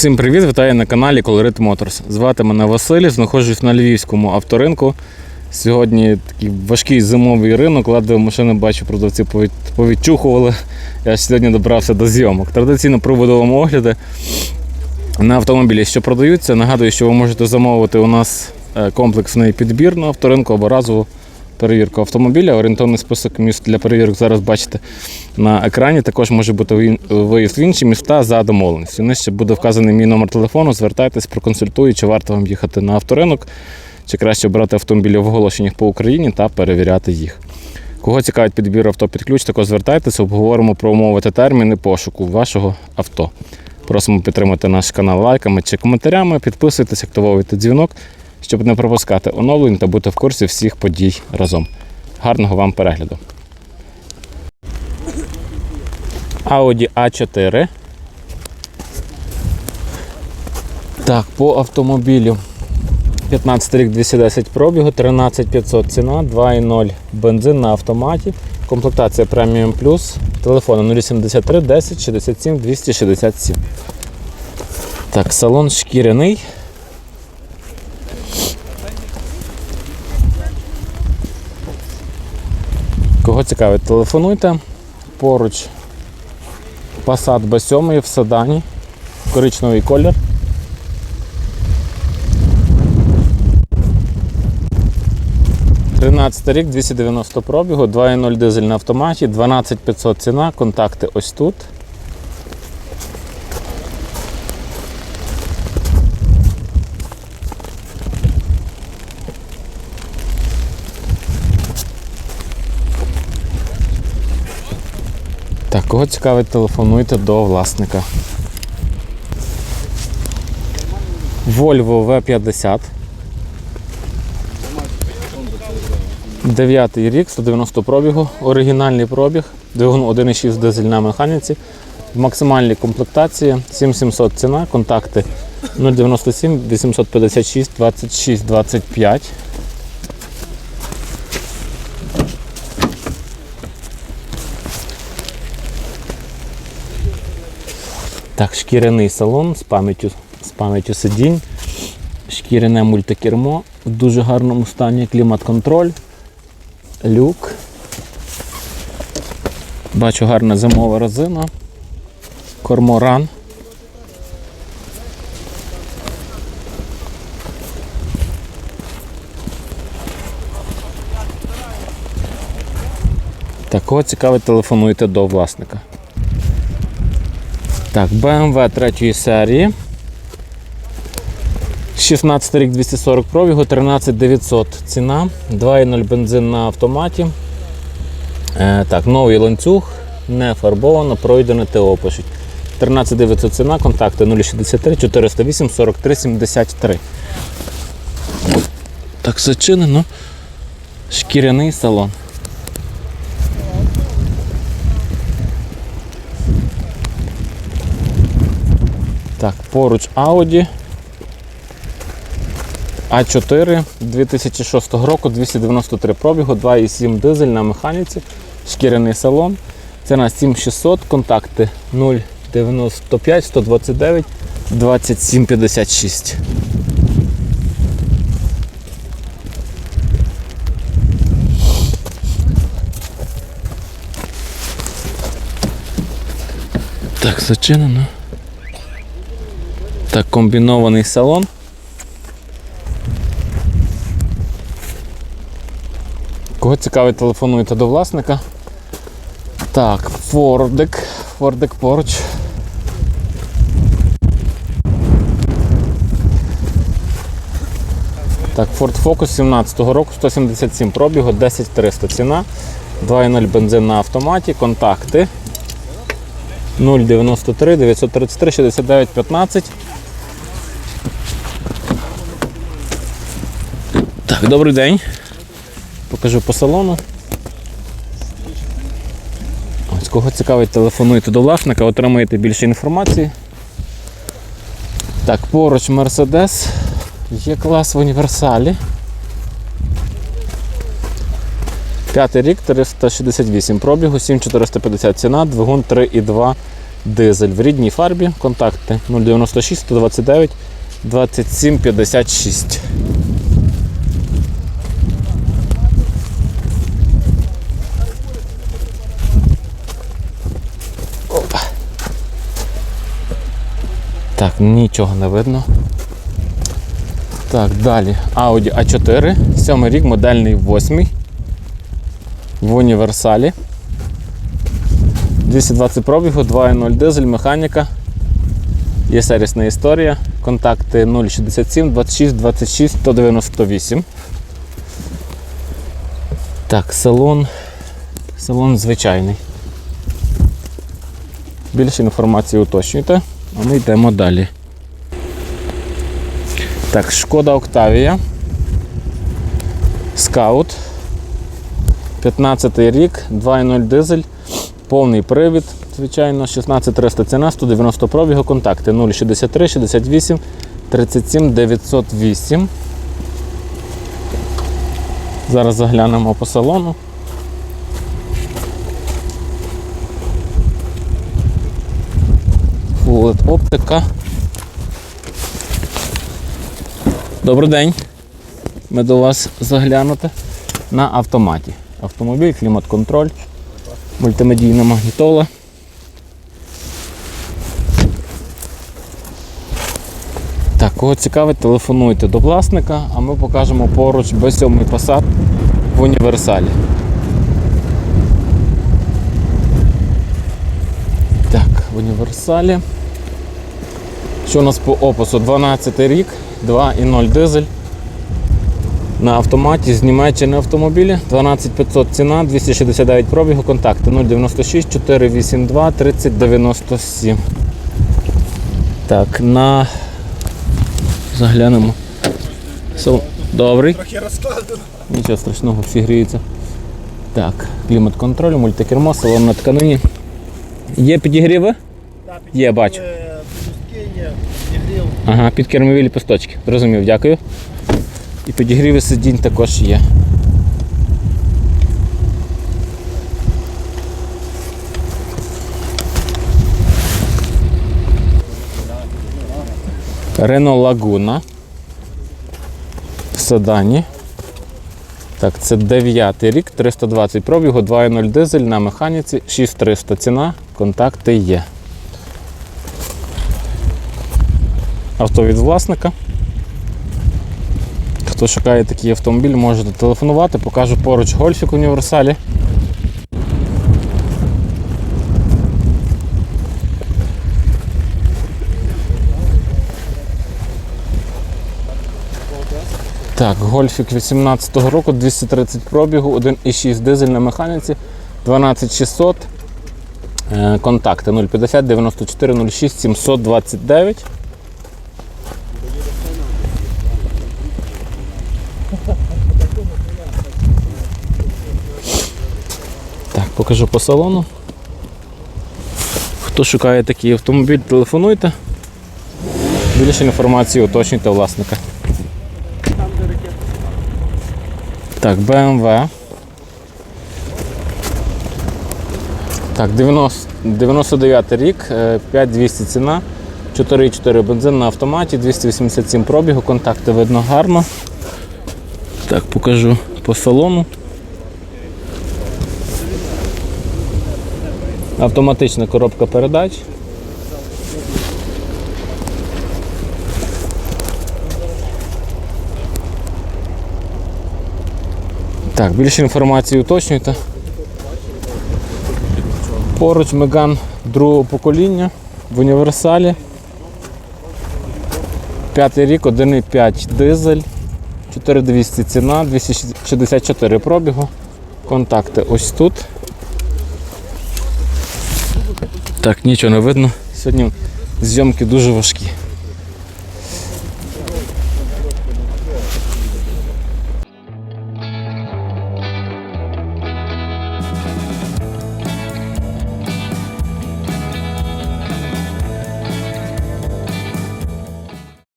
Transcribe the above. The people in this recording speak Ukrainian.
Всім привіт! Вітаю на каналі Colorit Motors. Звати мене Василь, знаходжусь на львівському авторинку. Сьогодні такий важкий зимовий ринок, ледве машини бачу, продавці повідчухували. Я сьогодні добрався до зйомок. Традиційно проведу вам огляди на автомобілі, що продаються. Нагадую, що ви можете замовити у нас е, комплексний підбір на авторинку або разову перевірку автомобіля. Орієнтовний список міст для перевірок зараз бачите на екрані. Також може бути виїзд в інші міста за домовленістю. Нижче буде вказаний мій номер телефону. Звертайтесь, проконсультую, чи варто вам їхати на авторинок, чи краще брати автомобілі в оголошеннях по Україні та перевіряти їх. Кого цікавить підбір авто під ключ, також звертайтеся, обговоримо про умови та терміни пошуку вашого авто. Просимо підтримати наш канал лайками чи коментарями, підписуйтесь, активовуйте дзвінок, щоб не пропускати оновлень та бути в курсі всіх подій разом. Гарного вам перегляду! Audi A4. Так, по автомобілю 15 рік 210 пробігу, 13500 ціна, 2.0 бензин на автоматі. Комплектація Premium Plus. Телефон 073 10 67 267. Так, салон шкіряний. Кого цікавить, телефонуйте. Поруч Passat B7 в седані. Коричневий колір. Тринадцятий рік, 290 пробігу, 2.0 дизель на автоматі, 12500 ціна, контакти ось тут. Кого цікавить, телефонуйте до власника. Volvo V50. Дев'ятий рік, 190 пробігу, оригінальний пробіг, двигун 1,6 дизель на механіці, в максимальній комплектації, 7700 ціна, контакти 097 856 26 25. Так, шкіряний салон з пам'яттю з пам'яттю сидінь, шкіряне мультикермо в дуже гарному стані, клімат-контроль, люк. Бачу гарна зимова резина, корморан. Так, кого цікавить, телефонуйте до власника. Так, BMW третьої серії. 16 рік 240 пробігу, 13900 ціна, 2,0 бензин на автоматі. Е, так, новий ланцюг, не фарбовано, пройдене ТО пишуть. 13900 ціна, контакти 063 408 43 73. Так, зачинено. Шкіряний салон. Так, поруч Audi. А4 2006 року, 293 пробігу, 2,7 дизель на механіці, шкіряний салон. Ціна 7600, контакти 095 129 2756. Так, зачинено. Так, комбінований салон. Кого цікавить, телефонуйте до власника. Так, Фордик. Фордик поруч. Так, Ford Focus 17-го року, 177 пробігу, 10300 ціна, 2.0 бензин на автоматі, контакти 093 933 69 15. Добрий день. Покажу по салону. Ось кого цікавить, телефонуйте до власника, отримаєте більше інформації. Так, поруч Mercedes. Є клас в універсалі. П'ятий рік, 368 пробігу, 7450 ціна, двигун 3,2 дизель в рідній фарбі. Контакти 096 129 27 56. Так, нічого не видно. Так, далі. Audi A4, 7 рік, модельний 8 в універсалі. 220 пробігу, 2.0 дизель, механіка. Є сервісна історія. Контакти 067 26 26 198. Так, салон. Салон звичайний. Більше інформації уточнюйте, а ми йдемо далі. Так, шкода Октавія. Скаут. 15 рік, 2.0 дизель, повний привід, звичайно, 16300 ціна, 190 пробігу, контакти 063 68 37 908. Зараз заглянемо по салону. Full оптика. Добрий день. Ми до вас заглянути на автоматі. Автомобіль, клімат-контроль, мультимедійна магнітола. Так, кого цікавить, телефонуйте до власника, а ми покажемо поруч B7 Passat в універсалі. Так, в універсалі. Що у нас по опису? 12 рік, 2,0 дизель. На автоматі з Німеччини автомобілі 12500 ціна, 269 пробігу, контакти 096 482 3097. Так, на заглянемо. Сол- Добрий. Трохи розкладено. Нічого страшного, всі гріються. Так, клімат-контроль, мультикермо, салон на тканині. Є підігріви? Є, бачу. Ага, підкермові ліпосточки. Зрозумів, дякую. І підігріви сидінь також є. Рено Лагуна. В Седані. Так, це 9 рік, 320 пробігу, 2.0 дизель на механіці, 6300 ціна, контакти є. Авто від власника. Хто шукає такий автомобіль, можете телефонувати, покажу поруч гольфік універсалі. Так, гольфік 18-го року, 230 пробігу, 1,6 дизель на механіці, 12600. Е, Контакти 050 94 06 729. Покажу по салону. Хто шукає такий автомобіль, телефонуйте. Більше інформації уточнюйте власника. Так, BMW. Так, 90, 99 рік, е, 5200 ціна, 4,4 бензин на автоматі, 287 пробігу, контакти видно гарно. Так, покажу по салону. Автоматична коробка передач. Так, більше інформації уточнюйте. Поруч Меган другого покоління в універсалі. П'ятий рік, 1,5 дизель, 4200 ціна, 264 пробігу. Контакти ось тут. Так, нічого не видно. Сьогодні зйомки дуже важкі.